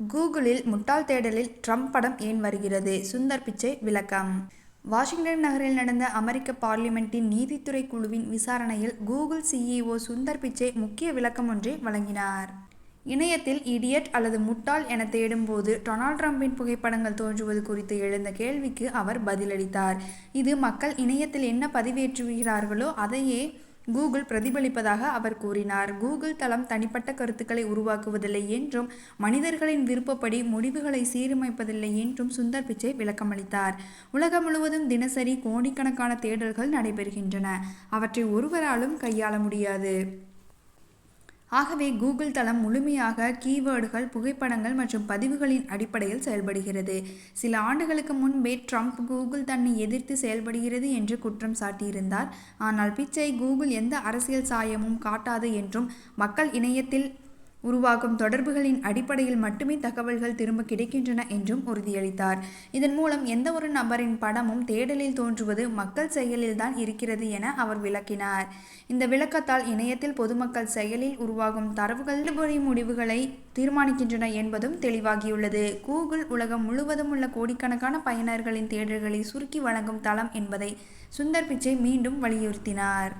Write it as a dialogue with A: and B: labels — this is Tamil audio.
A: கூகுளில் முட்டாள் தேடலில் ட்ரம்ப் படம் ஏன் வருகிறது சுந்தர் பிச்சை விளக்கம் வாஷிங்டன் நகரில் நடந்த அமெரிக்க பார்லிமெண்ட்டின் நீதித்துறை குழுவின் விசாரணையில் கூகுள் சிஇஓ சுந்தர் பிச்சை முக்கிய விளக்கம் ஒன்றை வழங்கினார். இணையத்தில் இடியட் அல்லது முட்டாள் என தேடும்போது டொனால்ட் ட்ரம்பின் புகைப்படங்கள் தோன்றுவது குறித்து எழுந்த கேள்விக்கு அவர் பதிலளித்தார். இது மக்கள் இணையத்தில் என்ன பதிவேற்றுகிறார்களோ அதையே கூகுள் பிரதிபலிப்பதாக அவர் கூறினார். கூகுள் தளம் தனிப்பட்ட கருத்துக்களை உருவாக்குவதில்லை என்றும் மனிதர்களின் விருப்பப்படி முடிவுகளை சீரமைப்பதில்லை என்றும் சுந்தர் பிச்சை விளக்கமளித்தார். உலகம் முழுவதும் தினசரி கோடிக்கணக்கான தேடல்கள் நடைபெறுகின்றன. அவற்றை ஒருவராலும் கையாள முடியாது. ஆகவே கூகுள் தளம் முழுமையாக கீவேர்டுகள் புகைப்படங்கள் மற்றும் பதிவுகளின் அடிப்படையில் செயல்படுகிறது. சில ஆண்டுகளுக்கு முன்பே ட்ரம்ப் கூகுள் தன்னை எதிர்த்து செயல்படுகிறது என்று குற்றம் சாட்டியிருந்தார். ஆனால் பிச்சை கூகுள் எந்த அரசியல் சாயமும் காட்டாது என்றும் மக்கள் இணையத்தில் உருவாகும் தொடர்புகளின் அடிப்படையில் மட்டுமே தகவல்கள் திரும்ப கிடைக்கின்றன என்றும் உறுதியளித்தார். இதன் மூலம் எந்தவொரு நபரின் படமும் தேடலில் தோன்றுவது மக்கள் செயலில் தான் இருக்கிறது என அவர் விளக்கினார். இந்த விளக்கத்தால் இணையத்தில் பொதுமக்கள் செயலில் உருவாகும் தரவுகள் முடிவுகளை தீர்மானிக்கின்றன என்பதும் தெளிவாகியுள்ளது. கூகுள் உலகம் முழுவதும் உள்ள கோடிக்கணக்கான பயனர்களின் தேடல்களை சுருக்கி வழங்கும் தளம் என்பதை சுந்தர் பிச்சை மீண்டும் வலியுறுத்தினார்.